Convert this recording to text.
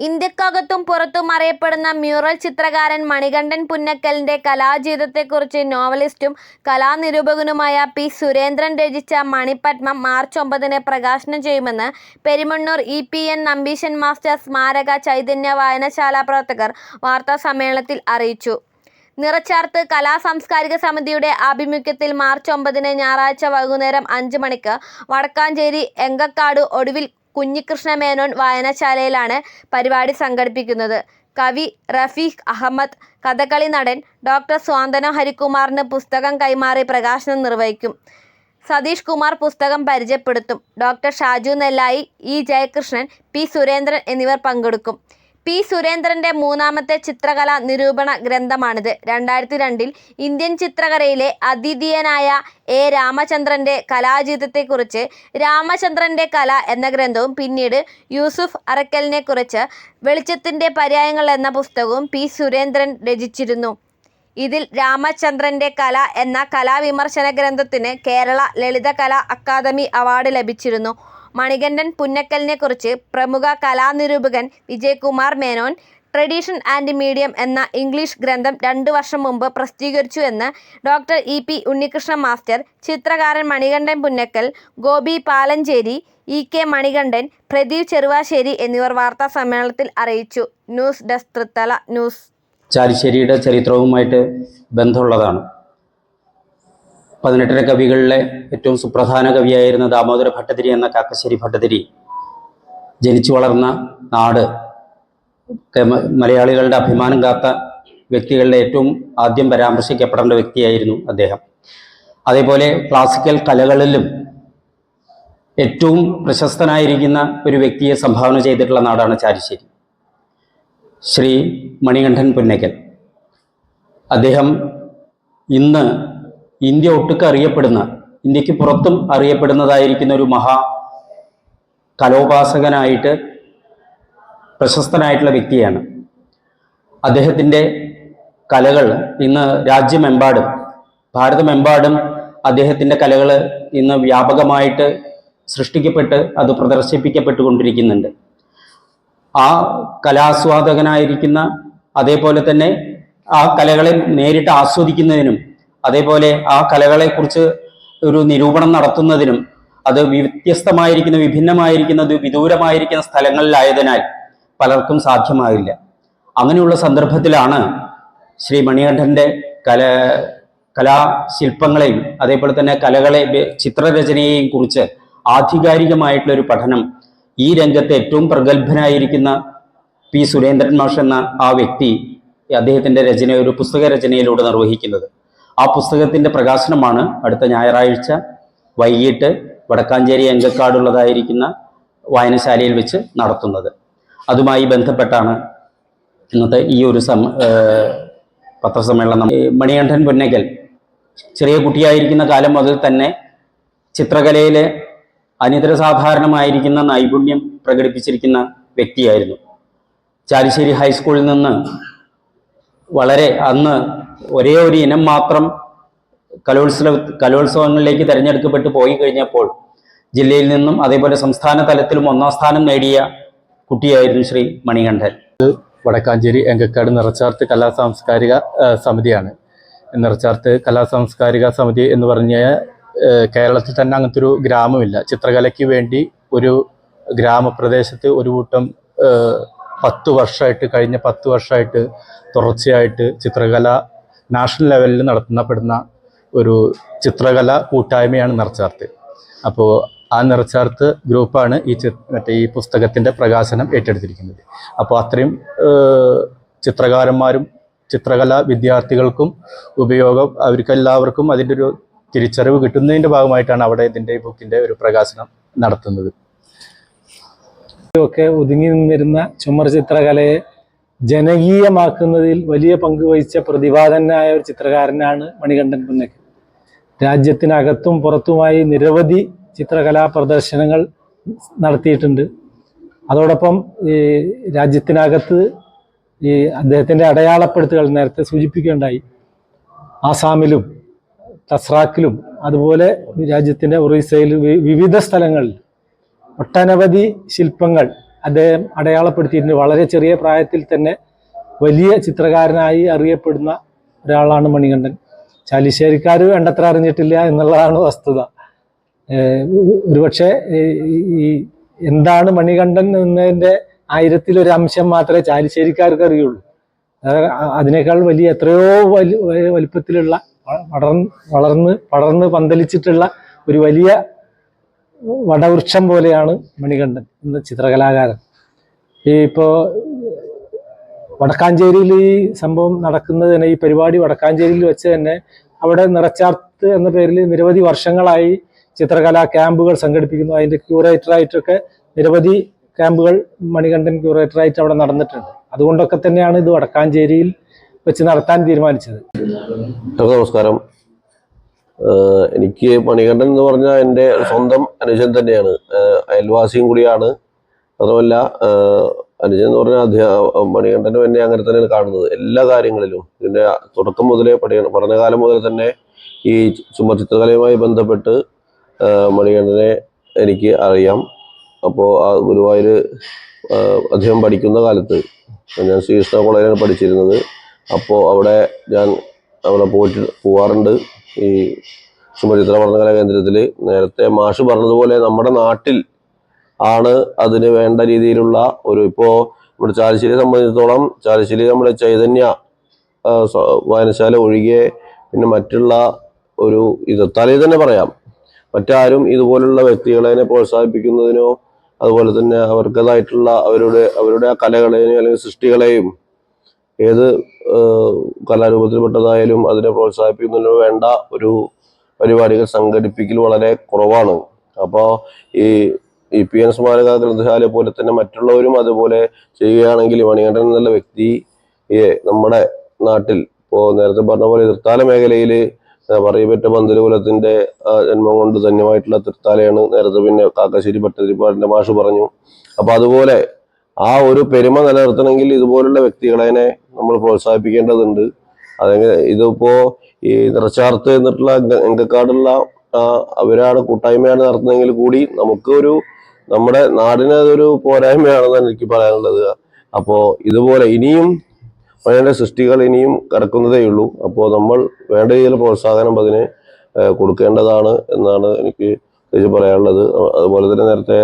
ഇന്ത്യക്കകത്തും പുറത്തും അറിയപ്പെടുന്ന മ്യൂറൽ ചിത്രകാരൻ മണികണ്ഠൻ പുന്നക്കലിന്റെ കലാജീവിതത്തെക്കുറിച്ച് നോവലിസ്റ്റും കലാനിരൂപകനുമായ പി. സുരേന്ദ്രൻ രചിച്ച മണിപത്മം മാർച്ച് ഒമ്പതിന് പ്രകാശനം ചെയ്യുമെന്ന് Perumannur E. P. N. Nambeesan master സ്മാരക ചൈതന്യ വായനശാല പ്രവർത്തകർ വാർത്താസമ്മേളനത്തിൽ അറിയിച്ചു. നിറച്ചാർത്ത് കലാ സാംസ്കാരിക സമിതിയുടെ ആഭിമുഖ്യത്തിൽ മാർച്ച് ഒമ്പതിന് ഞായറാഴ്ച വൈകുന്നേരം അഞ്ച് മണിക്ക് വടക്കാഞ്ചേരി എങ്കക്കാട് ഒടുവിൽ കുഞ്ഞികൃഷ്ണമേനോൻ വായനശാലയിലാണ് പരിപാടി സംഘടിപ്പിക്കുന്നത്. കവി റഫീഖ് അഹമ്മദ്, കഥകളി നടൻ ഡോക്ടർ സ്വാന്തന ഹരികുമാറിന് പുസ്തകം കൈമാറി പ്രകാശനം നിർവഹിക്കും. സതീഷ് കുമാർ പുസ്തകം പരിചയപ്പെടുത്തും. Doctor Shaju Nellayi, E. Jayakrishnan, P. Surendran എന്നിവർ പങ്കെടുക്കും. പി. സുരേന്ദ്രന്റെ മൂന്നാമത്തെ ചിത്രകലാ നിരൂപണ ഗ്രന്ഥമാണിത്. രണ്ടായിരത്തി രണ്ടിൽ ഇന്ത്യൻ ചിത്രകലയിലെ അദ്വിതീയനായ എ. രാമചന്ദ്രന്റെ കലാജീവിതത്തെക്കുറിച്ച് രാമചന്ദ്രന്റെ കല എന്ന ഗ്രന്ഥവും പിന്നീട് യൂസുഫ് അറക്കലിനെക്കുറിച്ച് വെളിച്ചത്തിന്റെ പര്യായങ്ങൾ എന്ന പുസ്തകവും പി. സുരേന്ദ്രൻ രചിച്ചിരുന്നു. ഇതിൽ രാമചന്ദ്രന്റെ കല എന്ന കലാവിമർശന ഗ്രന്ഥത്തിന് കേരള ലളിതകലാ അക്കാദമി അവാർഡ് ലഭിച്ചിരുന്നു. മണികണ്ഠൻ പുന്നക്കലിനെക്കുറിച്ച് പ്രമുഖ കലാനിരൂപകൻ Vijayakumar Menon tradition and medium എന്ന ഇംഗ്ലീഷ് ഗ്രന്ഥം രണ്ടു വർഷം മുമ്പ് പ്രസിദ്ധീകരിച്ചു എന്ന് doctor E. P. Unnikrishna master, ചിത്രകാരൻ മണികണ്ഠൻ പുന്നക്കൽ, ഗോപി പാലഞ്ചേരി, ഇ. കെ. മണികണ്ഠൻ, പ്രദീപ് ചെറുവാശ്ശേരി എന്നിവർ വാർത്താ സമ്മേളനത്തിൽ അറിയിച്ചു. ന്യൂസ് ഡെസ്ക് തൃത്തല ന്യൂസ് ചാലിശ്ശേരിയുടെ ചരിത്രവുമായിട്ട് ബന്ധമുള്ളതാണ് പതിനെട്ടര കവികളിലെ ഏറ്റവും സുപ്രധാന കവിയായിരുന്ന ദാമോദര ഭട്ടതിരി എന്ന കാക്കശ്ശേരി ഭട്ടതിരി ജനിച്ചു വളർന്ന നാട്. മലയാളികളുടെ അഭിമാനം കാത്ത വ്യക്തികളുടെ ഏറ്റവും ആദ്യം പരാമർശിക്കപ്പെടേണ്ട വ്യക്തിയായിരുന്നു അദ്ദേഹം. അതേപോലെ ക്ലാസിക്കൽ കലകളിലും ഏറ്റവും പ്രശസ്തനായിരിക്കുന്ന ഒരു വ്യക്തിയെ സംഭാവന ചെയ്തിട്ടുള്ള നാടാണ് ചാരിശ്ശേരി. ശ്രീ മണികണ്ഠൻ പുന്നയ്ക്കൽ. അദ്ദേഹം ഇന്ന് ഇന്ത്യ ഒട്ടുക്ക് അറിയപ്പെടുന്ന ഇന്ത്യയ്ക്ക് പുറത്തും അറിയപ്പെടുന്നതായിരിക്കുന്ന ഒരു മഹാ കലോപാസകനായിട്ട് പ്രശസ്തനായിട്ടുള്ള വ്യക്തിയാണ്. അദ്ദേഹത്തിന്റെ കലകൾ ഇന്ന് രാജ്യമെമ്പാടും ഭാരതമെമ്പാടും അദ്ദേഹത്തിന്റെ കലകൾ ഇന്ന് വ്യാപകമായിട്ട് സൃഷ്ടിക്കപ്പെട്ട് അത് പ്രദർശിപ്പിക്കപ്പെട്ടുകൊണ്ടിരിക്കുന്നുണ്ട്. ആ കലാസ്വാദകനായിരിക്കുന്ന അതേപോലെ തന്നെ ആ കലകളെ നേരിട്ട് ആസ്വദിക്കുന്നതിനും അതേപോലെ ആ കലകളെക്കുറിച്ച് ഒരു നിരൂപണം നടത്തുന്നതിനും അത് വ്യത്യസ്തമായിരിക്കുന്ന വിഭിന്നമായിരിക്കുന്ന അത് വിദൂരമായിരിക്കുന്ന സ്ഥലങ്ങളിലായതിനാൽ പലർക്കും സാധ്യമാകില്ല. അങ്ങനെയുള്ള സന്ദർഭത്തിലാണ് ശ്രീ മണികണ്ഠന്റെ കല കലാശില്പങ്ങളെയും അതേപോലെ തന്നെ കലകളെ ചിത്രരചനയെയും കുറിച്ച് ആധികാരികമായിട്ടുള്ള ഒരു പഠനം ഈ രംഗത്ത് ഏറ്റവും പ്രഗത്ഭനായിരിക്കുന്ന പി സുരേന്ദ്രൻ മാഷ് എന്ന ആ വ്യക്തി അദ്ദേഹത്തിന്റെ രചന ഒരു പുസ്തക രചനയിലൂടെ നിർവഹിക്കുന്നത്. ആ പുസ്തകത്തിന്റെ പ്രകാശനമാണ് അടുത്ത ഞായറാഴ്ച വൈകിട്ട് വടക്കാഞ്ചേരി അങ്കക്കാടുള്ളതായിരിക്കുന്ന വായനശാലയിൽ വെച്ച് നടത്തുന്നത്. അതുമായി ബന്ധപ്പെട്ടാണ് ഇന്നത്തെ ഈ ഒരു സം പത്രസമ്മേളനം. മണികണ്ഠൻ പൊന്നയ്ക്കൽ ചെറിയ കുട്ടിയായിരിക്കുന്ന കാലം മുതൽ തന്നെ ചിത്രകലയിൽ അനിതര സാധാരണമായിരിക്കുന്ന നൈപുണ്യം പ്രകടിപ്പിച്ചിരിക്കുന്ന വ്യക്തിയായിരുന്നു. ചാലിശ്ശേരി ഹൈസ്കൂളിൽ നിന്ന് വളരെ അന്ന് ഒരേ ഒരു ഇനം മാത്രം കലോത്സവ കലോത്സവങ്ങളിലേക്ക് തിരഞ്ഞെടുക്കപ്പെട്ട് പോയി കഴിഞ്ഞപ്പോൾ ജില്ലയിൽ നിന്നും അതേപോലെ സംസ്ഥാന തലത്തിലും ഒന്നാം സ്ഥാനം നേടിയ കുട്ടിയായിരുന്നു ശ്രീ മണികണ്ഠൻ. വടക്കാഞ്ചേരി എങ്കക്കാട് നിറച്ചാർത്ത് കലാ സാംസ്കാരിക സമിതിയാണ്. നിറച്ചാർത്ത് കലാ സാംസ്കാരിക സമിതി എന്ന് പറഞ്ഞ കേരളത്തിൽ തന്നെ അങ്ങനത്തെ ഒരു ഗ്രാമമില്ല. ചിത്രകലയ്ക്ക് വേണ്ടി ഒരു ഗ്രാമപ്രദേശത്ത് ഒരു കൂട്ടം പത്ത് വർഷമായിട്ട് കഴിഞ്ഞ പത്ത് വർഷമായിട്ട് തുടർച്ചയായിട്ട് ചിത്രകല നാഷണൽ ലെവലിൽ നടത്തുന്നപ്പെടുന്ന ഒരു ചിത്രകല കൂട്ടായ്മയാണ് നിറച്ചാർത്ത്. അപ്പോൾ ആ നിറച്ചാർത്ത് ഗ്രൂപ്പാണ് ഈ ചി മറ്റേ ഈ പുസ്തകത്തിന്റെ പ്രകാശനം ഏറ്റെടുത്തിരിക്കുന്നത്. അപ്പോൾ അത്രയും ചിത്രകാരന്മാരും ചിത്രകലാ വിദ്യാർത്ഥികൾക്കും ഉപയോഗം അവർക്കെല്ലാവർക്കും അതിന്റെ ഒരു തിരിച്ചറിവ് കിട്ടുന്നതിന്റെ ഭാഗമായിട്ടാണ് അവിടെ ഇതിന്റെ ബുക്കിന്റെ ഒരു പ്രകാശനം നടത്തുന്നത്. ഒക്കെ ഒതുങ്ങി നിന്നിരുന്ന ചുമർ ചിത്രകലയെ ജനകീയമാക്കുന്നതിൽ വലിയ പങ്ക് വഹിച്ച പ്രതിഭാതനായ ഒരു ചിത്രകാരനാണ് മണികണ്ഠൻ പുന്നക്കൻ രാജ്യത്തിനകത്തും പുറത്തുമായി നിരവധി ചിത്രകലാ പ്രദർശനങ്ങൾ നടത്തിയിട്ടുണ്ട്. അതോടൊപ്പം ഈ രാജ്യത്തിനകത്ത് ഈ അദ്ദേഹത്തിന്റെ അടയാളപ്പെടുത്തുകൾ നേരത്തെ സൂചിപ്പിക്കുകയുണ്ടായി. ആസാമിലും തസ്രാക്കിലും അതുപോലെ രാജ്യത്തിന്റെ ഒറീസയിലും വിവിധ സ്ഥലങ്ങളിൽ ഒട്ടനവധി ശില്പങ്ങൾ അദ്ദേഹം അടയാളപ്പെടുത്തിയിട്ടുണ്ട്. വളരെ ചെറിയ പ്രായത്തിൽ തന്നെ വലിയ ചിത്രകാരനായി അറിയപ്പെടുന്ന ഒരാളാണ് മണികണ്ഠൻ. ചാലിശ്ശേരിക്കാർ വേണ്ടത്ര അറിഞ്ഞിട്ടില്ല എന്നുള്ളതാണ് വസ്തുത. ഒരുപക്ഷെ ഈ- എന്താണ് മണികണ്ഠൻ എന്നതിന്റെ ആയിരത്തിലൊരു അംശം മാത്രമേ ചാലിശ്ശേരിക്കാർക്ക് അറിയുള്ളൂ. അത് അതിനേക്കാൾ വലിയ എത്രയോ വലി വലുപ്പത്തിലുള്ള വളർന്ന് വളർന്ന് പടർന്ന് പന്തലിച്ചിട്ടുള്ള ഒരു വലിയ വടവൃക്ഷം പോലെയാണ് മണികണ്ഠൻ എന്ന ചിത്രകലാകാരൻ. ഈ ഇപ്പോൾ വടക്കാഞ്ചേരിയിൽ ഈ സംഭവം നടക്കുന്നത് തന്നെ ഈ പരിപാടി വടക്കാഞ്ചേരിയിൽ വെച്ച് തന്നെ അവിടെ നിറച്ചാർത്ത് എന്ന പേരിൽ നിരവധി വർഷങ്ങളായി ചിത്രകലാ ക്യാമ്പുകൾ സംഘടിപ്പിക്കുന്നു. അതിന്റെ ക്യൂറേറ്ററായിട്ടൊക്കെ നിരവധി ക്യാമ്പുകൾ മണികണ്ഠൻ ക്യൂറേറ്ററായിട്ട് അവിടെ നടന്നിട്ടുണ്ട്. അതുകൊണ്ടൊക്കെ തന്നെയാണ് ഇത് വടക്കാഞ്ചേരിയിൽ വെച്ച് നടത്താൻ തീരുമാനിച്ചത്. നമസ്കാരം. എനിക്ക് മണികണ്ഠൻ എന്ന് പറഞ്ഞാൽ എന്റെ സ്വന്തം അനുജൻ തന്നെയാണ്. അയൽവാസിയും കൂടിയാണ്. അതുമല്ല അനുജൻ എന്ന് പറഞ്ഞാൽ അദ്ദേഹം മണികണ്ഠനും എന്നെ അങ്ങനെ തന്നെയാണ് കാണുന്നത് എല്ലാ കാര്യങ്ങളിലും. ഇതിന്റെ തുടക്കം മുതലേ പഠി പഠനകാലം മുതൽ തന്നെ ഈ ചുമ ചിത്രകലയുമായി ബന്ധപ്പെട്ട് മണികണ്ഠനെ എനിക്ക് അറിയാം. അപ്പോൾ ആ ഗുരുവായൂർ അദ്ദേഹം പഠിക്കുന്ന കാലത്ത് ഞാൻ ശ്രീകൃഷ്ണ കോളേജിലാണ് പഠിച്ചിരുന്നത്. അപ്പോൾ അവിടെ ഞാൻ അവിടെ പോയിട്ട് പോവാറുണ്ട്. ഈ സുഭചിത്ര പഠനകലാ കേന്ദ്രത്തിൽ നേരത്തെ മാഷ് പറഞ്ഞതുപോലെ നമ്മുടെ നാട്ടിൽ ആണ് അതിന് വേണ്ട രീതിയിലുള്ള ഒരു ഇപ്പോൾ നമ്മുടെ ചാലശ്ശേരിയെ സംബന്ധിച്ചിടത്തോളം ചാലശ്ശേരി നമ്മുടെ ചൈതന്യ വായനശാല ഒഴികെ പിന്നെ മറ്റുള്ള ഒരു ഇത് തലയിൽ തന്നെ പറയാം. മറ്റാരും ഇതുപോലുള്ള വ്യക്തികളെ പ്രോത്സാഹിപ്പിക്കുന്നതിനോ അതുപോലെ തന്നെ അവർക്കതായിട്ടുള്ള അവരുടെ അവരുടെ ആ കലകളെയും അല്ലെങ്കിൽ സൃഷ്ടികളെയും ഏത് കലാരൂപത്തിൽപ്പെട്ടതായാലും അതിനെ പ്രോത്സാഹിപ്പിക്കുന്നതിന് വേണ്ട ഒരു പരിപാടികൾ സംഘടിപ്പിക്കൽ വളരെ കുറവാണ്. അപ്പോൾ ഈ ഇ പി എൻ സ്മാരക ഗ്രന്ഥശാല പോലെ തന്നെ മറ്റുള്ളവരും അതുപോലെ ചെയ്യുകയാണെങ്കിൽ മണികണ്ഠൻ എന്നുള്ള വ്യക്തി ഈ നമ്മുടെ നാട്ടിൽ ഇപ്പോൾ നേരത്തെ പറഞ്ഞ പോലെ തൃത്താല മേഖലയിൽ പറയപ്പെട്ട പന്തലുകുലത്തിന്റെ ജന്മം കൊണ്ട് ധന്യമായിട്ടുള്ള തൃത്താലയാണ് നേരത്തെ പിന്നെ കാക്കശ്ശേരി ഭട്ടതിരിപ്പാടിന്റെ മാഷ് പറഞ്ഞു. അപ്പോൾ അതുപോലെ ആ ഒരു പെരുമ നിലനിർത്തണമെങ്കിൽ ഇതുപോലുള്ള വ്യക്തികളെ നമ്മൾ പ്രോത്സാഹിപ്പിക്കേണ്ടതുണ്ട്. അതെങ്കിൽ ഇതിപ്പോ ഈ നിറച്ചാർത്ത് എന്നിട്ടുള്ള അംഗക്കാടുള്ള അവരാണ് കൂട്ടായ്മയാണ് നടത്തുന്നതെങ്കിൽ കൂടി നമുക്ക് ഒരു നമ്മുടെ നാടിന് അതൊരു പോരായ്മയാണെന്നാണ് എനിക്ക് പറയാനുള്ളത്. അപ്പോൾ ഇതുപോലെ ഇനിയും അതിന്റെ സൃഷ്ടികൾ ഇനിയും കിടക്കുന്നതേ ഉള്ളൂ. അപ്പോൾ നമ്മൾ വേണ്ട രീതിയിൽ പ്രോത്സാഹനം അതിന് കൊടുക്കേണ്ടതാണ് എന്നാണ് എനിക്ക് പറയാനുള്ളത്. അതുപോലെ തന്നെ നേരത്തെ